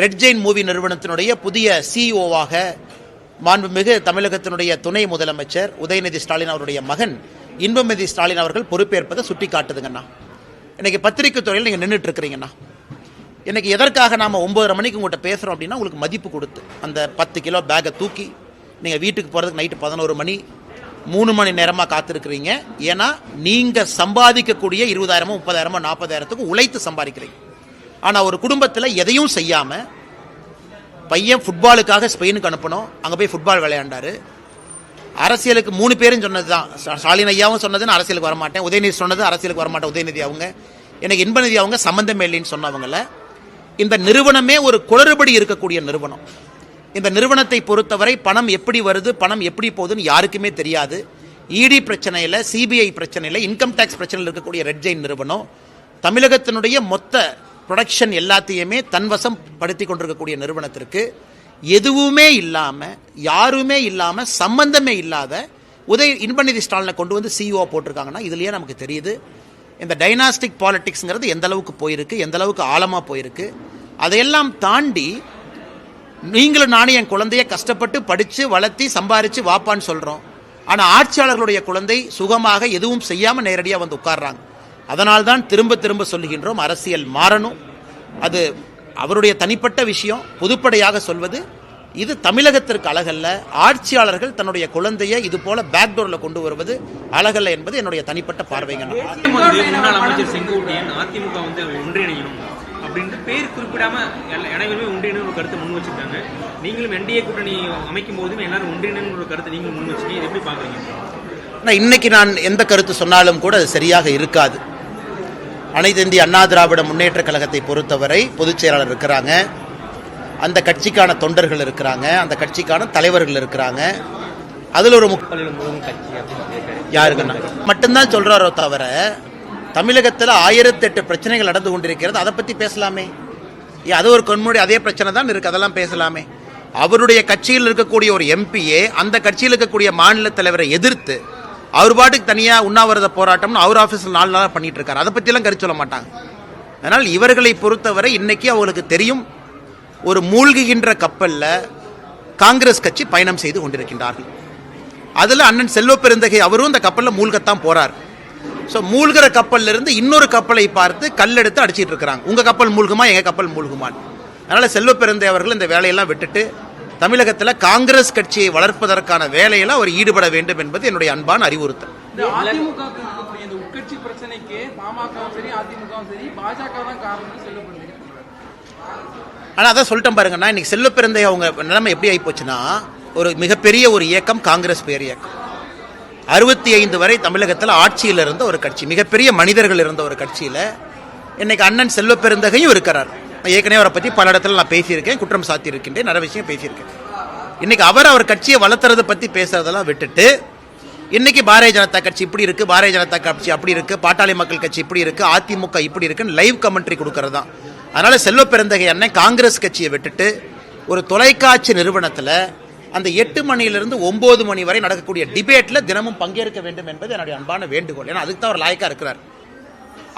Red Jain movie நிறுவனத்தினுடைய புதிய சிஇஓவாக மாண்புமிகு தமிழகத்தினுடைய துணை முதலமைச்சர் உதயநிதி ஸ்டாலின் அவருடைய மகன் இன்பமதி ஸ்டாலின் அவர்கள் பொறுப்பேற்பதை சுட்டி காட்டுதுங்கண்ணா இன்னைக்கு பத்திரிகை துறையில் நீங்கள் நின்றுட்டு இருக்கிறீங்கண்ணா இன்னைக்கு எதற்காக நாம் ஒம்பதரை மணிக்கு உங்கள்கிட்ட பேசுகிறோம் அப்படின்னா உங்களுக்கு மதிப்பு கொடுத்து அந்த பத்து கிலோ பேக்கை தூக்கி நீங்கள் வீட்டுக்கு போகிறதுக்கு நைட்டு பதினோரு மணி மூணு மணி நேரமாக காத்திருக்கிறீங்க. ஏன்னா நீங்கள் சம்பாதிக்கக்கூடிய இருபதாயிரமோ முப்பதாயிரமோ நாற்பதாயிரத்துக்கு உழைத்து சம்பாதிக்கிறீங்க. ஆனால் ஒரு குடும்பத்தில் எதையும் செய்யாமல் பையன் ஃபுட்பாலுக்காக ஸ்பெயினுக்கு அனுப்பணும். அங்கே போய் ஃபுட்பால் விளையாண்டாரு. அரசியலுக்கு மூணு பேரும் சொன்னது தான் ஸ்டாலின் ஐயாவும் சொன்னது அரசியலுக்கு வரமாட்டேன். உதயநிதி சொன்னது அரசியலுக்கு வரமாட்டேன். உதயநிதி அவங்க. எனக்கு இன்பநிதி அவங்க சம்பந்தமே இல்லைன்னு சொன்னவங்கள இந்த நிறுவனமே ஒரு குளறுபடி இருக்கக்கூடிய நிறுவனம். இந்த நிறுவனத்தை பொறுத்தவரை பணம் எப்படி வருது பணம் எப்படி போகுதுன்னு யாருக்குமே தெரியாது. இடி பிரச்சனையில் சிபிஐ பிரச்சனையில் இன்கம் டேக்ஸ் பிரச்சனையில் இருக்கக்கூடிய ரெட் ஜெயின் நிறுவனம். தமிழகத்தினுடைய மொத்த ப்ரொடக்ஷன் எல்லாத்தையுமே தன்வசம் படுத்தி கொண்டிருக்கக்கூடிய நிறுவனத்திற்கு எதுவுமே இல்லாமல் யாருமே இல்லாமல் சம்பந்தமே இல்லாத உதய இன்பநிதி ஸ்டாலினை கொண்டு வந்து சிஇஓ போட்டிருக்காங்கன்னா இதுலேயே நமக்கு தெரியுது. இந்த டைனாஸ்டிக் பாலிட்டிக்ஸுங்கிறது எந்த அளவுக்கு போயிருக்கு எந்த அளவுக்கு ஆழமாக போயிருக்கு. அதையெல்லாம் தாண்டி நீங்களும் நானும் என் குழந்தைய கஷ்டப்பட்டு படித்து வளர்த்தி சம்பாரித்து வாப்பான்னு சொல்கிறோம் ஆனால் ஆட்சியாளர்களுடைய குழந்தை சுகமாக எதுவும் செய்யாமல் நேரடியாக வந்து உட்கார்றாங்க. அதனால்தான் திரும்ப திரும்ப சொல்லுகின்றோம் அரசியல் மாறணும். அது அவருடைய தனிப்பட்ட விஷயம் பொதுப்படையாக சொல்வது இது தமிழகத்திற்கு அழகல்ல. ஆட்சியாளர்கள் தன்னுடைய குழந்தையை இது போல பேக்டோர்ல கொண்டு வருவது அழகல்ல என்பது என்னுடைய தனிப்பட்ட பார்வைங்க. அமைச்சர் செங்கோட்டையன் அதிமுக வந்து ஒன்றிணையணும் அப்படின்ட்டு பேர் குறிப்பிடாம எல்லா- அனைவருமே ஒன்றிணைன்னு ஒரு கருத்தை முன் வச்சிருக்காங்க நீங்களும் என்டிஏ கூட்டணி அமைக்கும் போதும் எல்லாரும் ஒன்றிணைன்னு ஒரு கருத்தை நீங்களும் முன் வச்சீங்க இதை எப்படி பாக்குறீங்க ஆனால் இன்னைக்கு நான் எந்த கருத்து சொன்னாலும் கூட அது சரியாக இருக்காது. அனைத்து இந்திய அண்ணா திராவிட முன்னேற்ற கழகத்தை பொறுத்தவரை பொதுச் செயலாளர் இருக்கிறாங்க. அந்த கட்சிக்கான தொண்டர்கள் இருக்கிறாங்க. அந்த கட்சிக்கான தலைவர்கள் இருக்கிறாங்க. அதில் ஒரு கட்சி யாருக்குன்னா? மட்டும்தான் சொல்றாரோ தவிர தமிழகத்தில் ஆயிரத்தெட்டு பிரச்சனைகள் நடந்து கொண்டிருக்கிறது. அதை பற்றி பேசலாமே. அது ஒரு கண்முடி அதே பிரச்சனை தான் இருக்கு. அதெல்லாம் பேசலாமே. அவருடைய கட்சியில் இருக்கக்கூடிய ஒரு எம்பியே அந்த கட்சியில் இருக்கக்கூடிய மாநில தலைவரை எதிர்த்து அவர் பாட்டுக்கு தனியாக உண்ணாவிரத போராட்டம்னு அவர் ஆஃபீஸில் நாலு நாளாக பண்ணிட்டு இருக்காரு அதை பற்றிலாம் கருத்து சொல்ல மாட்டாங்க. அதனால் இவர்களை பொறுத்தவரை இன்னைக்கு அவங்களுக்கு தெரியும் ஒரு மூழ்குகின்ற கப்பலில் காங்கிரஸ் கட்சி பயணம் செய்து கொண்டிருக்கின்றார்கள். அதில் அண்ணன் செல்வ பெருந்தகை அவரும் இந்த கப்பலில் மூழ்கத்தான் போறார். ஸோ மூழ்கிற கப்பல்ல இருந்து இன்னொரு கப்பலை பார்த்து கல்லெடுத்து அடிச்சிட்டு இருக்கிறாங்க. உங்கள் கப்பல் மூழ்குமா எங்கள் கப்பல் மூழ்குமான்னு. அதனால் செல்வ பெருந்தை அவர்கள் இந்த வேலையெல்லாம் விட்டுட்டு தமிழகத்தில் காங்கிரஸ் கட்சியை வளர்ப்பதற்கான வேலையில் அவர் ஈடுபட வேண்டும் என்பது என்னுடைய அன்பான அறிவுறுத்தல். ஆனால் அதான் சொல்லிட்டேன் பாருங்கன்னா இன்னைக்கு செல்வ பிறந்தை அவங்க நிலைமை எப்படி ஆகி போச்சுன்னா ஒரு மிகப்பெரிய ஒரு இயக்கம் காங்கிரஸ் பேர் இயக்கம். அறுபத்தி ஐந்து வரை தமிழகத்தில் ஆட்சியில் இருந்த ஒரு கட்சி மிகப்பெரிய மனிதர்கள் இருந்த ஒரு கட்சியில் இன்னைக்கு அண்ணன் செல்வ பெருந்தகையும் இருக்கிறார். நான் ஏற்கனவே அவரை பற்றி பல இடத்துல நான் பேசியிருக்கேன் குற்றம் சாத்தி நிறைய விஷயம் பேசியிருக்கேன். இன்றைக்கி அவர் அவர் கட்சியை வளர்த்துறதை பற்றி பேசுறதெல்லாம் விட்டுட்டு இன்றைக்கி பாரதிய ஜனதா கட்சி இப்படி இருக்குது பாரதிய ஜனதா கட்சி அப்படி இருக்குது பாட்டாளி மக்கள் கட்சி இப்படி இருக்குது அதிமுக இப்படி இருக்குன்னு லைவ் கமெண்ட்ரி கொடுக்கறது. தான் அதனால் செல்வ பெருந்தகை அண்ணன் காங்கிரஸ் கட்சியை விட்டுட்டு ஒரு தொலைக்காட்சி நிறுவனத்தில் அந்த எட்டு மணியிலிருந்து ஒம்பது மணி வரை நடக்கக்கூடிய டிபேட்டில் தினமும் பங்கேற்க வேண்டும் என்பது என்னுடைய அன்பான வேண்டுகோள். ஏன்னா அதுக்கு தான் அவர் லாயக்காக இருக்கிறார்.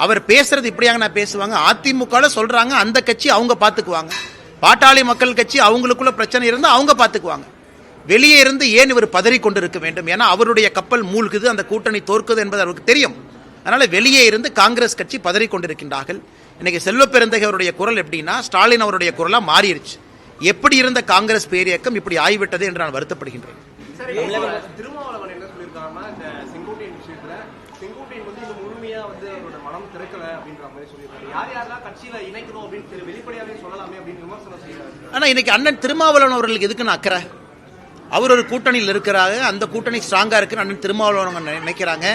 அவர் பேசுறது இப்படியாங்க நான் பேசுவாங்க. அதிமுகவில் சொல்றாங்க அந்த கட்சி அவங்க பார்த்துக்குவாங்க பாட்டாளி மக்கள் கட்சி அவங்களுக்குள்ள பிரச்சனை இருந்தால் அவங்க பார்த்துக்குவாங்க வெளியே இருந்து ஏன் இவர் பதறி கொண்டிருக்க வேண்டும்? ஏன்னா அவருடைய கப்பல் மூழ்குது அந்த கூட்டணி தோற்குது என்பது அவருக்கு தெரியும். அதனால வெளியே இருந்து காங்கிரஸ் கட்சி பதறி கொண்டிருக்கின்றார்கள். இன்னைக்கு செல்வப்பெருந்தகை அவருடைய குரல் எப்படின்னா ஸ்டாலின் அவருடைய குரலாக மாறிடுச்சு எப்படி இருந்த காங்கிரஸ் பேரியக்கம் இப்படி ஆகிவிட்டது என்று நான் வருத்தப்படுகின்றேன். திருமாவளவன் என்ன சொல்லியிருக்காருன்னா செங்கோட்டையின் விஷயத்துல வந்து இன்னும் முழுமையா வந்து திறக்கல அப்படின்ற மாதிரி சொல்லியிருக்காரு. யார் யாரெல்லாம் கட்சியில இணைக்கணும் அப்படின்னு வெளிப்படையாவே சொல்லலாமே அப்படின்னு விமர்சனம் செய்யறாரு ஆனா இன்னைக்கு அண்ணன் திருமாவளவன் அவர்களுக்கு எதுக்குன்னு அக்கறை? அவர் ஒரு கூட்டணியில் இருக்கிறாங்க அந்த கூட்டணி ஸ்ட்ராங்கா இருக்குன்னு அண்ணன் திருமாவளவன் நினைக்கிறாங்க.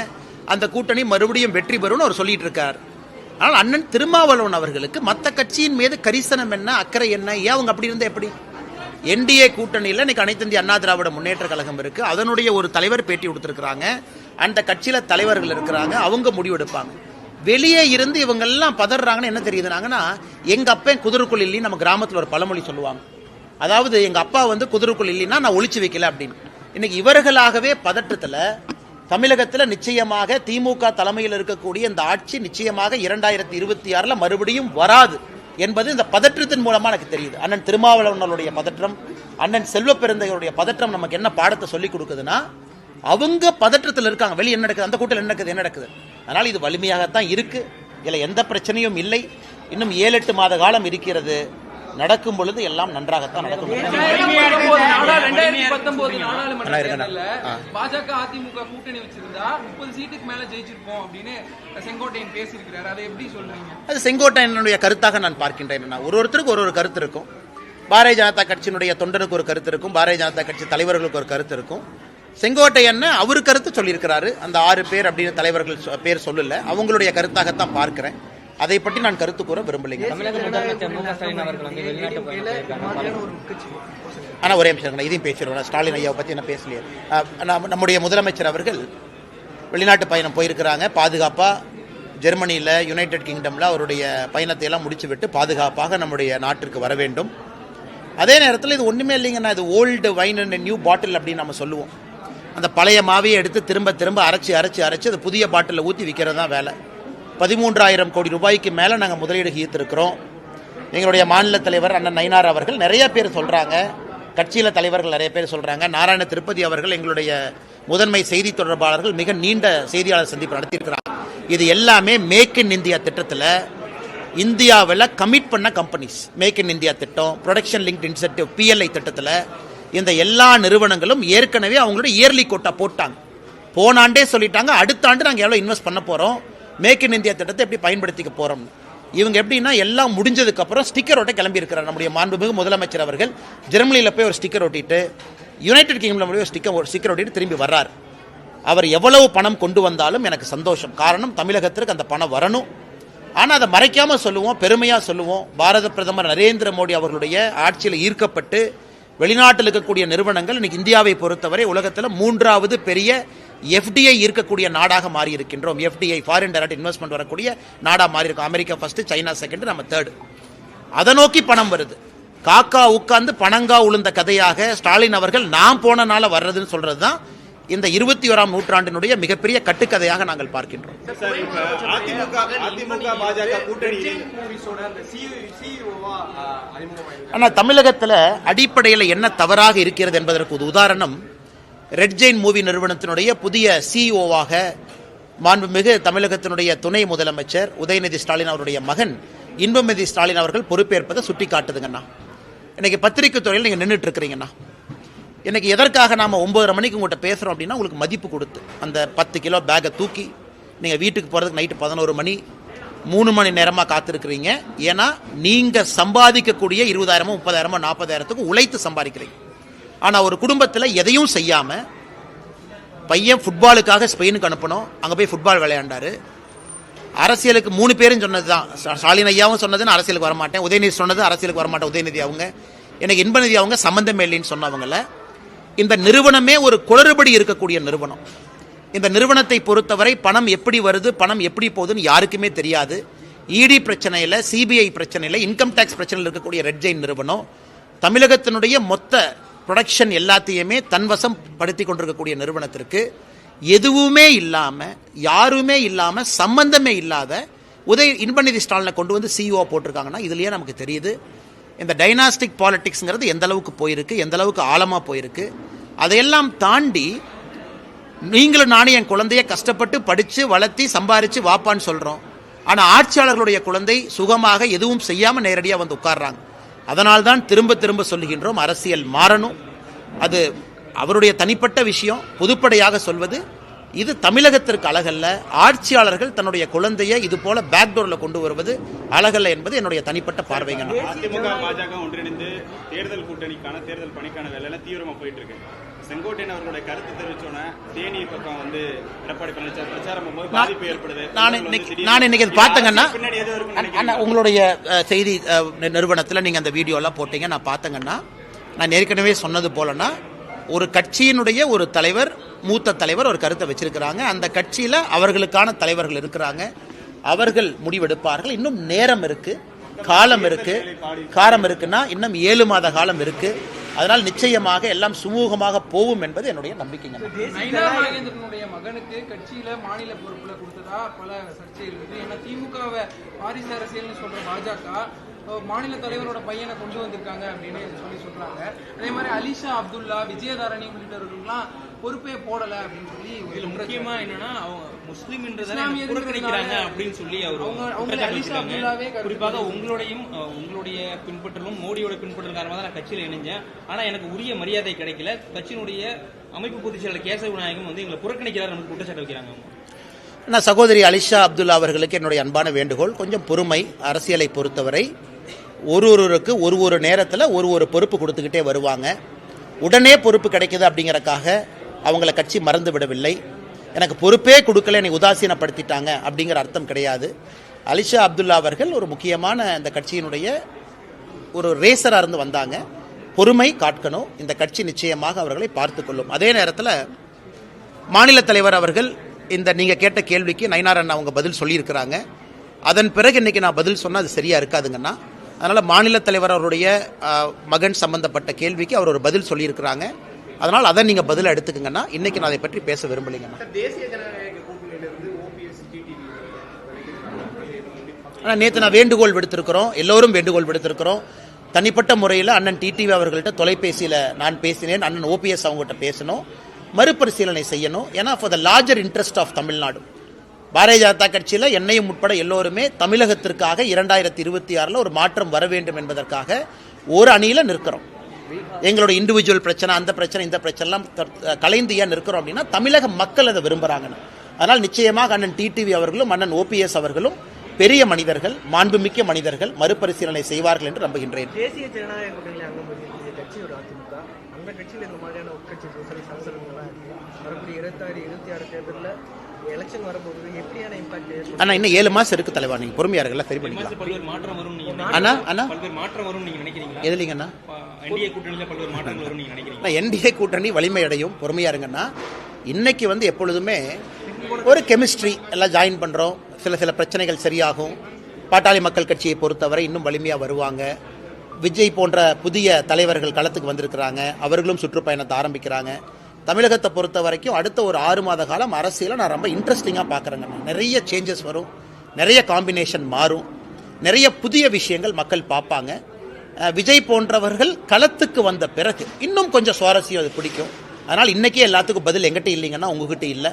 அந்த கூட்டணி மறுபடியும் வெற்றி பெறும்னு அவர் சொல்லிட்டு இருக்கார் ஆனால் அண்ணன் திருமாவளவன் அவர்களுக்கு மற்ற கட்சியின் மீது கரிசனம் என்ன அக்கறை என்ன ஏன் அவங்க அப்படி இருந்தால் எப்படி? என்டிஏ கூட்டணியில் இன்னைக்கு அனைத்து இந்திய அண்ணா திராவிட முன்னேற்ற கழகம் இருக்கு. அதனுடைய ஒரு தலைவர் பேட்டி கொடுத்துருக்குறாங்க. அந்த கட்சியில தலைவர்கள் இருக்கிறாங்க. அவங்க முடிவெடுப்பாங்க. வெளியே இருந்து இவங்க எல்லாம் பதறாங்கன்னு என்ன தெரியுதுனாங்கன்னா எங்க அப்பா குதிரைக்குள் இல்லைன்னு நம்ம கிராமத்தில் ஒரு பழமொழி சொல்லுவாங்க. அதாவது எங்க அப்பா வந்து குதிரைக்குள் இல்லைன்னா நான் ஒழிச்சு வைக்கல அப்படின்னு. இன்னைக்கு இவர்களாகவே பதற்றத்தில் தமிழகத்தில் நிச்சயமாக திமுக தலைமையில் இருக்கக்கூடிய இந்த ஆட்சி நிச்சயமாக இரண்டாயிரத்தி இருபத்தி ஆறில் மறுபடியும் வராது என்பது இந்த பதற்றத்தின் மூலமாக எனக்கு தெரியுது. அண்ணன் திருமாவளவனுடைய பதற்றம் அண்ணன் செல்வ பதற்றம் நமக்கு என்ன பாடத்தை சொல்லிக் கொடுக்குதுன்னா அவங்க பதற்றத்தில் இருக்காங்க. வெளியே என்ன நடக்குது? அந்த கூட்டத்தில் என்ன நடக்குது? என்ன நடக்குது? அதனால இது வலிமையாகத்தான் இருக்கு. இதுல எந்த பிரச்சனையும் இல்லை. இன்னும் ஏழு எட்டு மாத காலம் இருக்கிறது. நடக்கும் பொழுது எல்லாம் நன்றாகத்தான் நடக்கும். பாஜக அதிமுக கூட்டணி வச்சிருந்தா முப்பது சீட்டுக்கு மேல ஜெயிச்சிருப்போம் அப்படின்னு செங்கோட்டையன் பேசியிருக்கிறாரு. அதை எப்படி சொல்றீங்க? அது செங்கோட்டையனுடைய கருத்தாக நான் பார்க்கின்றேன். நான் ஒரு ஒருத்தருக்கு ஒரு ஒரு கருத்து இருக்கும். பாரதிய ஜனதா கட்சியினுடைய தொண்டனுக்கு ஒரு கருத்து இருக்கும். பாரதிய ஜனதா கட்சி தலைவர்களுக்கு ஒரு கருத்து இருக்கும். செங்கோட்டையன் அவர் கருத்து சொல்லியிருக்கிறாரு. அந்த ஆறு பேர் அப்படின்னு தலைவர்கள் சொ- பேர் சொல்லல. அவங்களுடைய கருத்தாகத்தான் பார்க்கிறேன். அதை பற்றி நான் கருத்து கூற விரும்பலைங்க. ஆனால் ஒரே நிமிஷம் இதையும் பேசிடுவோம். ஸ்டாலின் ஐயாவை பற்றி என்ன பேசலையே. நம்முடைய முதலமைச்சர் அவர்கள் வெளிநாட்டு பயணம் போயிருக்கிறாங்க. பாதுகாப்பாக ஜெர்மனியில் யுனைடெட் கிங்டமில் அவருடைய பயணத்தை எல்லாம் முடிச்சு விட்டு பாதுகாப்பாக நம்முடைய நாட்டிற்கு வர வேண்டும். அதே நேரத்தில் இது ஒன்றுமே இல்லைங்கண்ணா. இது old wine and new bottle அப்படின்னு நம்ம சொல்லுவோம். அந்த பழைய மாவையை எடுத்து திரும்ப திரும்ப அரைச்சி அரைச்சி அரைச்சி அது புதிய பாட்டிலில் ஊற்றி விற்கிறது தான் வேலை. பதிமூன்றாயிரம் கோடி ரூபாய்க்கு மேலே நாங்கள் முதலீடு ஈர்த்திருக்கிறோம். எங்களுடைய மாநில தலைவர் அண்ணன் நயினார் அவர்கள் நிறைய பேர் சொல்கிறாங்க கட்சியில் தலைவர்கள் நிறைய பேர் சொல்கிறாங்க நாராயண திருப்பதி அவர்கள் எங்களுடைய முதன்மை செய்தி தொடர்பாளர்கள் மிக நீண்ட செய்தியாளர் சந்திப்பு நடத்தியிருக்கிறாங்க. இது எல்லாமே மேக் இன் இந்தியா திட்டத்தில் இந்தியாவில் கமிட் பண்ண கம்பெனிஸ் மேக் இன் இந்தியா திட்டம் ப்ரொடக்ஷன் லிங்க் இன்சென்டிவ் பிஎல்ஐ திட்டத்தில் இந்த எல்லா நிறுவனங்களும் ஏற்கனவே அவங்களோட இயர்லி கோட்டா போட்டாங்க. போன ஆண்டே சொல்லிட்டாங்க அடுத்த ஆண்டு நாங்கள் எவ்வளோ இன்வெஸ்ட் பண்ண போகிறோம் மேக் இன் இந்தியா திட்டத்தை எப்படி பயன்படுத்திக்க போகிறோம்னு இவங்க எப்படின்னா எல்லாம் முடிஞ்சதுக்கு அப்புறம் ஸ்டிக்கர் ஒட்ட கிளம்பி இருக்கிறார் நம்முடைய மாண்புமிகு முதலமைச்சர் அவர்கள். ஜெர்மனியில் போய் ஒரு ஸ்டிக்கர் ஒட்டிட்டு யுனைடெட் கிங்டம்ல போய் ஒரு ஸ்டிக்கர் ஒரு ஸ்டிக்கர் ஒட்டிட்டு திரும்பி வர்றார். அவர் எவ்வளவு பணம் கொண்டு வந்தாலும் எனக்கு சந்தோஷம். காரணம் தமிழகத்திற்கு அந்த பணம் வரணும். ஆனால் அதை மறைக்காமல் சொல்லுவோம் பெருமையாக சொல்லுவோம். பாரத பிரதமர் நரேந்திர மோடி அவர்களுடைய ஆட்சியில் ஈர்க்கப்பட்டு வெளிநாட்டில் இருக்கக்கூடிய நிறுவனங்கள் இன்னைக்கு இந்தியாவை பொறுத்தவரை உலகத்தில் மூன்றாவது பெரிய எஃப்டிஐ இருக்கக்கூடிய நாடாக மாறி இருக்கின்றோம் எஃப்டிஐ ஃபாரின் டைரக்ட் இன்வெஸ்ட்மெண்ட் வரக்கூடிய நாடாக மாறி இருக்கும் அமெரிக்கா ஃபர்ஸ்ட் சைனா செகண்ட் நம்ம தேர்டு அதை நோக்கி பணம் வருது. காக்கா உட்கார்ந்து பணங்கா உளுந்த கதையாக ஸ்டாலின் அவர்கள் நான் போனனால வர்றதுன்னு சொல்றது தான் இந்த இருபத்தி ஓராம் நூற்றாண்டினுடைய மிகப்பெரிய கட்டுக்கதையாக நாங்கள் பார்க்கின்றோம். ஆனால் தமிழகத்தில் அடிப்படையில் என்ன தவறாக இருக்கிறது என்பதற்கு ஒரு உதாரணம் ரெட் ஜெயின் மூவி நிறுவனத்தினுடைய புதிய சிஇஓவாக மாண்புமிகு தமிழகத்தினுடைய துணை முதலமைச்சர் உதயநிதி ஸ்டாலின் அவருடைய மகன் இன்பநிதி ஸ்டாலின் அவர்கள் பொறுப்பேற்பதை சுட்டி காட்டுதுங்கண்ணா இன்னைக்கு பத்திரிகை துறையில் நீங்கள் நின்றுட்டு இருக்கிறீங்கண்ணா. இன்னைக்கு எதற்காக நாம் ஒம்பதரை மணிக்கு உங்கள்கிட்ட பேசுகிறோம் அப்படின்னா உங்களுக்கு மதிப்பு கொடுத்து அந்த பத்து கிலோ பேக்கை தூக்கி நீங்கள் வீட்டுக்கு போகிறதுக்கு நைட்டு பதினோரு மணி மூணு மணி நேரமாக காத்திருக்கிறீங்க. ஏன்னா நீங்கள் சம்பாதிக்கக்கூடிய இருபதாயிரமோ முப்பதாயிரமோ நாற்பதாயிரத்துக்கு உழைத்து சம்பாதிக்கிறீங்க. ஆனால் ஒரு குடும்பத்தில் எதையும் செய்யாமல் பையன் ஃபுட்பாலுக்காக ஸ்பெயினுக்கு அனுப்பணும் அங்கே போய் ஃபுட்பால் விளையாண்டாரு. அரசியலுக்கு மூணு பேரும் சொன்னது தான் ஸ்டாலின் ஐயாவும் சொன்னது நான் அரசியலுக்கு வரமாட்டேன். உதயநிதி சொன்னது அரசியலுக்கு வரமாட்டேன். உதயநிதி அவங்க எனக்கு இன்பநிதி அவங்க சம்மந்தம் இல்லைன்னு சொன்னவங்கள இந்த நிறுவனமே ஒரு குளறுபடி இருக்கக்கூடிய நிறுவனம். இந்த நிறுவனத்தை பொறுத்தவரை பணம் எப்படி வருது பணம் எப்படி போகுதுன்னு யாருக்குமே தெரியாது. இடி பிரச்சனையில் சிபிஐ பிரச்சனையில் இன்கம் டேக்ஸ் பிரச்சனையில் இருக்கக்கூடிய ரெட் ஜெயின் நிறுவனம் தமிழகத்தினுடைய மொத்த ப்ரொடக்ஷன் எல்லாத்தையுமே தன்வசம் படுத்தி கொண்டிருக்கக்கூடிய நிறுவனத்திற்கு எதுவுமே இல்லாமல் யாருமே இல்லாமல் சம்பந்தமே இல்லாத உதய இன்பநிதி ஸ்டாலினை கொண்டு வந்து சிஇஓ போட்டிருக்காங்கன்னா இதுலேயே நமக்கு தெரியுது. இந்த டைனாஸ்டிக் பாலிட்டிக்ஸ்ங்கிறது எந்த அளவுக்கு போயிருக்கு எந்த அளவுக்கு ஆழமாக போயிருக்கு அதையெல்லாம் தாண்டி நீங்களும் நானும் என் குழந்தைய கஷ்டப்பட்டு படித்து வளர்த்தி சம்பாரித்து வாப்பான்னு சொல்கிறோம் ஆனால் ஆட்சியாளர்களுடைய குழந்தை சுகமாக எதுவும் செய்யாமல் நேரடியாக வந்து உட்கார்றாங்க. அதனால்தான் திரும்ப திரும்ப சொல்லுகின்றோம் அரசியல் மாறணும். அது அவருடைய தனிப்பட்ட விஷயம் பொதுப்படையாக சொல்வது இது தமிழகத்திற்கு அழகல்ல. ஆட்சியாளர்கள் தன்னுடைய குழந்தையை இது போல பேக்டோர்ல கொண்டு வருவது அழகல்ல என்பது என்னுடைய தனிப்பட்ட பார்வைங்க. அதிமுக பாஜக ஒன்றிணைந்து தேர்தல் கூட்டணிக்கான தேர்தல் பணிக்கான வேலையில தீவிரமா போயிட்டு இருக்கு செங்கோட்டையன் அவர்களுடைய கருத்து தெரிவிச்சோன்னே தேனி பக்கம் வந்து எடப்பாடி பழனிசாமி பிரச்சாரம் போகும்போது பாதிப்பு ஏற்படுது. நான் இன்னைக்கு நான் இன்னைக்கு பார்த்தேங்கன்னா? உங்களுடைய செய்தி நிறுவனத்தில் நீங்கள் அந்த வீடியோலாம் போட்டீங்க நான் பார்த்தேங்கன்னா நான் ஏற்கனவே சொன்னது போலனா ஒரு கட்சியினுடைய ஒரு தலைவர் மூத்த தலைவர் ஒரு கருத்தை வச்சிருக்கிறாங்க. அந்த கட்சியில் அவர்களுக்கான தலைவர்கள் இருக்கிறாங்க. அவர்கள் முடிவெடுப்பார்கள். இன்னும் நேரம் இருக்கு. காலம் இருக்கு. காலம் இருக்குன்னா இன்னும் ஏழு மாத காலம் இருக்கு. அதனால் நிச்சயமாக எல்லாம் சுமூகமாக போகும் என்பது என்னுடைய நம்பிக்கைங்க மகனுக்கு கட்சியில மாநில பொறுப்புல கொடுத்ததா பல சர்ச்சை இருக்குது ஏன்னா திமுகவை வாரிசு அரசியல்னு சொல்ற பாஜக மாநில தலைவரோட பையனை கொண்டு வந்திருக்காங்க அப்படின்னு சொல்லி சொல்றாங்க. அதே மாதிரி அலிஷா அப்துல்லா விஜயதாரணி உள்ளிட்டவர்களுக்கெல்லாம் பொறுப்பே போடல அப்படின்னு சொல்லி இதுல. முக்கியமா என்னன்னா அவங்க முஸ்லீம்ன்றதை புறக்கணிக்கிறாங்க அப்படின்னு சொல்லி அவர் அவங்க- குறிப்பாக உங்களுடையும் உங்களுடைய பின்பற்றலும் மோடியோட பின்பற்றல் காரணமாக தான் நான் கட்சியில் இணைஞ்சேன். ஆனா எனக்கு உரிய மரியாதை கிடைக்கல. கட்சியினுடைய அமைப்பு பொதுச் செயலாளர் கேசவ விநாயகம் வந்து எங்களை புறக்கணிக்கிறார் நமக்கு குற்றச்சாட்டு வைக்கிறாங்க நான் சகோதரி அலிஷா அப்துல்லா அவர்களுக்கு என்னுடைய அன்பான வேண்டுகோள். கொஞ்சம் பொறுமை அரசியலை பொறுத்தவரை ஒரு ஒருவருக்கு ஒரு ஒரு நேரத்தில் ஒரு ஒரு பொறுப்பு கொடுத்துக்கிட்டே வருவாங்க. உடனே பொறுப்பு கிடைக்குது அப்படிங்கிறக்காக அவங்கள கட்சி மறந்து விடவில்லை. எனக்கு பொறுப்பே கொடுக்கல என்னை உதாசீனப்படுத்திட்டாங்க அப்படிங்கிற அர்த்தம் கிடையாது. அலிஷா அப்துல்லா அவர்கள் ஒரு முக்கியமான இந்த கட்சியினுடைய ஒரு ரேசராக இருந்து வந்தாங்க. பொறுமை காட்கணும். இந்த கட்சி நிச்சயமாக அவர்களை பார்த்து கொள்ளும். அதே நேரத்தில் மாநில தலைவர் அவர்கள் இந்த நீங்கள் கேட்ட கேள்விக்கு நயனார் அண்ணா அவங்க பதில் சொல்லியிருக்கிறாங்க. அதன் பிறகு இன்னைக்கு நான் பதில் சொன்னால் அது சரியாக இருக்காதுங்கன்னா அதனால மாநில தலைவர் அவருடைய மகன் சம்பந்தப்பட்ட கேள்விக்கு அவர் ஒரு பதில் சொல்லியிருக்கிறாங்க. அதனால் அதை நீங்க பதில் எடுத்துக்கங்கண்ணா. இன்னைக்கு நான் அதை பற்றி பேச விரும்பலைங்கண்ணா. ஆனால் நேற்று நான் வேண்டுகோள் விடுத்திருக்கிறோம். எல்லோரும் வேண்டுகோள் விடுத்திருக்கிறோம். தனிப்பட்ட முறையில் அண்ணன் டிடிவி அவர்கள்ட்ட தொலைபேசியில் நான் பேசினேன். அண்ணன் ஓபிஎஸ் அவங்ககிட்ட பேசணும். மறுபரிசீலனை செய்யணும். ஏன்னா for the larger interest of Tamil Nadu Bharatiya Janata கட்சியில் என்னையும் உட்பட எல்லோருமே தமிழகத்திற்காக இரண்டாயிரத்தி இருபத்தி ஆறில் ஒரு மாற்றம் வர வேண்டும் என்பதற்காக ஒரு அணியில் நிற்கிறோம். எங்களோட இண்டிவிஜுவல் பிரச்சனை அந்த பிரச்சனை இந்த பிரச்சனைலாம் கலைந்து ஏன் நிற்கிறோம் அப்படின்னா தமிழக மக்கள் அதை விரும்புகிறாங்கன்னு அதனால் நிச்சயமாக அண்ணன் டிடிவி அவர்களும் அண்ணன் ஓபிஎஸ் அவர்களும் பெரிய மனிதர்கள் மாண்புமிக்க மனிதர்கள் மறுபரிசீலனை செய்வார்கள் என்று நம்புகின்றேன். தேசிய ஜனநாயக எலெக்ஷன் வரும்போது எப்படியான இம்பாக்ட் அண்ணா இன்னும் ஏழு மாசம் இருக்கு தலைவா. நீங்க பொறுமையா இருக்கல சரி பண்ணிக்கலாம். பல்வேறு மாற்றம் வரும் நீங்க அண்ணா அண்ணா. பல்வேறு மாற்றம் வரும் நீங்க நினைக்கிறீங்களா? எதுலிங்கண்ணா என்டிஏ கூட்டணியில பல்வேறு மாற்றங்கள் வரும் நீங்க நினைக்கிறீங்களா? நான் என்டிஏ கூட்டணி வலிமை அடையும். பொறுமையா இருங்கன்னா இன்னைக்கு வந்து எப்பொழுதுமே ஒரு கெமிஸ்ட்ரி எல்லாம் ஜாயின் பண்றோம். சில சில பிரச்சனைகள் சரியாகும். பாட்டாளி மக்கள் கட்சியை பொறுத்தவரை இன்னும் வலிமையா வருவாங்க. விஜய் போன்ற புதிய தலைவர்கள் களத்துக்கு வந்திருக்கிறாங்க. அவர்களும் சுற்றுப்பயணத்தை ஆரம்பிக்கிறாங்க. தமிழகத்தை பொறுத்த வரைக்கும் அடுத்த ஒரு ஆறு மாத காலம் அரசியலை நான் ரொம்ப இன்ட்ரெஸ்டிங்காக பார்க்குறேங்க. நிறைய சேஞ்சஸ் வரும். நிறைய காம்பினேஷன் மாறும். நிறைய புதிய விஷயங்கள் மக்கள் பார்ப்பாங்க. விஜய் போன்றவர்கள் களத்துக்கு வந்த பிறகு இன்னும் கொஞ்சம் சுவாரஸ்யம் அது பிடிக்கும். அதனால் இன்னைக்கே எல்லாத்துக்கும் பதில் எங்கிட்ட இல்லைங்கன்னா உங்ககிட்ட இல்லை.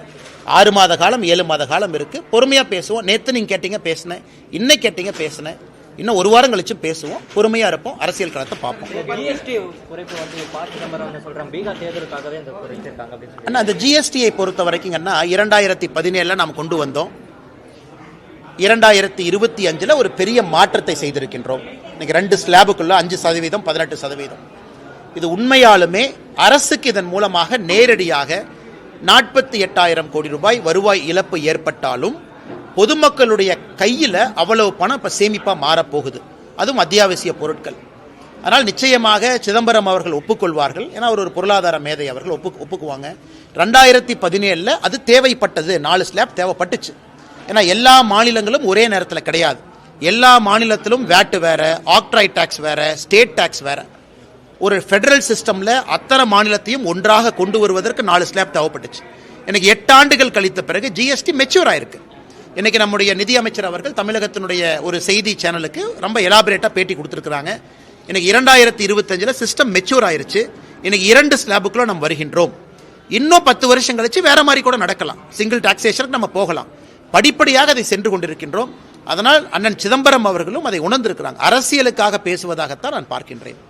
ஆறு மாத காலம் ஏழு மாத காலம் இருக்குது பொறுமையாக பேசுவோம். நேற்று நீங்கள் கேட்டீங்க பேசினேன். இன்னைக்கு கேட்டீங்க பேசினேன். இன்னும் ஒரு வாரம் கழிச்சு பேசுவோம். பொறுமையா இருப்போம். அரசியல் களத்தை பார்ப்போம். அண்ணா அந்த ஜிஎஸ்டியை பொறுத்த வரைக்குங்கன்னா இரண்டாயிரத்தி பதினேழில் நாம் கொண்டு வந்தோம். இரண்டாயிரத்தி இருபத்தி அஞ்சில் ஒரு பெரிய மாற்றத்தை செய்திருக்கின்றோம். இன்னைக்கு ரெண்டு ஸ்லாபுக்குள்ள அஞ்சு சதவீதம் பதினெட்டு சதவீதம். இது உண்மையாலுமே அரசுக்கு இதன் மூலமாக நேரடியாக நாற்பத்தி எட்டாயிரம் கோடி ரூபாய் வருவாய் இழப்பு ஏற்பட்டாலும் பொதுமக்களுடைய கையில் அவ்வளவு பணம் இப்போ சேமிப்பாக மாறப்போகுது. அதுவும் அத்தியாவசிய பொருட்கள். ஆனால் நிச்சயமாக சிதம்பரம் அவர்கள் ஒப்புக்கொள்வார்கள். ஏன்னா அவர் ஒரு பொருளாதார மேதை அவர்கள் ஒப்பு ஒப்புக்குவாங்க. ரெண்டாயிரத்தி பதினேழில் அது தேவைப்பட்டது. நாலு ஸ்லாப் தேவைப்பட்டுச்சு. ஏன்னா எல்லா மாநிலங்களும் ஒரே நேரத்தில் கிடையாது. எல்லா மாநிலத்திலும் வேட்டு வேற ஆக்ட்ராய் டேக்ஸ் வேற ஸ்டேட் டேக்ஸ் வேற. ஒரு ஃபெடரல் சிஸ்டமில் அத்தனை மாநிலத்தையும் ஒன்றாக கொண்டு வருவதற்கு நாலு ஸ்லாப் தேவைப்பட்டுச்சு. எனக்கு எட்டு ஆண்டுகள் கழித்த பிறகு ஜிஎஸ்டி மெச்சூர் ஆயிருக்கு. இன்னைக்கு நம்முடைய நிதி அமைச்சர் அவர்கள் தமிழகத்தினுடைய ஒரு செய்தி சேனலுக்கு ரொம்ப எலாபரேட்டாக பேட்டி கொடுத்துருக்குறாங்க. இன்னைக்கு இரண்டாயிரத்தி இருபத்தஞ்சில் சிஸ்டம் மெச்சூர் ஆயிருச்சு. இன்னைக்கு இரண்டு ஸ்லாபுக்குள்ள நம்ம வருகின்றோம். இன்னும் பத்து வருஷம் கழிச்சு வேற மாதிரி கூட நடக்கலாம். சிங்கிள் டாக்ஸேஷனுக்கு நம்ம போகலாம். படிப்படியாக அதை சென்று கொண்டிருக்கின்றோம். அதனால் அண்ணன் சிதம்பரம் அவர்களும் அதை உணர்ந்திருக்கிறாங்க. அரசியலுக்காக பேசுவதாகத்தான் நான் பார்க்கின்றேன்.